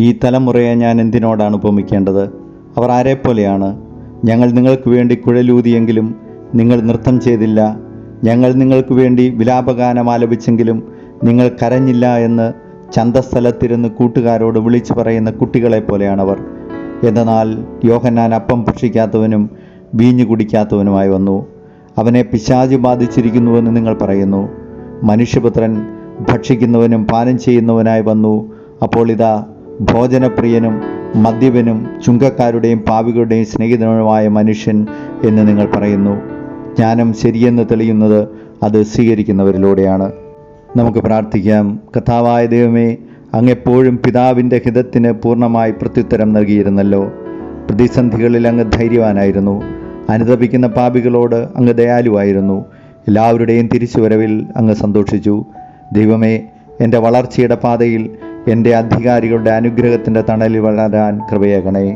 ഈ തലമുറയെ ഞാൻ എന്തിനോടാണ് ഉപമിക്കേണ്ടത്? അവർ ആരെപ്പോലെയാണ് ഞങ്ങൾ നിങ്ങൾക്ക് വേണ്ടി കുഴലൂതിയെങ്കിലും നിങ്ങൾ നൃത്തം ചെയ്തില്ല. ഞങ്ങൾ നിങ്ങൾക്ക് വേണ്ടി വിലാപഗാനം ആലപിച്ചെങ്കിലും നിങ്ങൾ കരഞ്ഞില്ല എന്ന് ചന്തസ്ഥലത്തിരുന്ന് കൂട്ടുകാരോട് വിളിച്ചു പറയുന്ന കുട്ടികളെ പോലെയാണവർ. എന്നാൽ യോഹന്നാൻ അപ്പം ഭക്ഷിക്കാത്തവനും വീഞ്ഞു കുടിക്കാത്തവനുമായി വന്നു. അവനെ പിശാച് ബാധിച്ചിരിക്കുന്നുവെന്ന് നിങ്ങൾ പറയുന്നു. മനുഷ്യപുത്രൻ ഭക്ഷിക്കുന്നവനും പാനം ചെയ്യുന്നവനായി വന്നു. അപ്പോൾ ഇതാ ഭോജനപ്രിയനും മദ്യപനും ചുങ്കക്കാരുടെയും പാവികളുടെയും സ്നേഹിതനുമായ മനുഷ്യൻ എന്ന് നിങ്ങൾ പറയുന്നു. ജ്ഞാനം ശരിയെന്ന് തെളിയുന്നത് അത് സ്വീകരിക്കുന്നവരിലൂടെയാണ്. നമുക്ക് പ്രാർത്ഥിക്കാം. കഥാവായ ദൈവമേ അങ്ങെപ്പോഴും പിതാവിന്റെ ഹിതത്തിന് പൂർണമായി പ്രത്യുത്തരം നൽകിയിരുന്നല്ലോ. പ്രതിസന്ധികളിൽ അങ്ങ് ധൈര്യവാനായിരുന്നു. അനുതപിക്കുന്ന പാപികളോട് അങ്ങ് ദയാലുവായിരുന്നു. എല്ലാവരുടെയും തിരിച്ചുവരവിൽ അങ്ങ് സന്തോഷിച്ചു. ദൈവമേ എന്റെ വളർച്ചയുടെ പാതയിൽ എന്റെ അധികാരികളുടെ അനുഗ്രഹത്തിന്റെ തണലിൽ വളരാൻ കൃപയേകണേ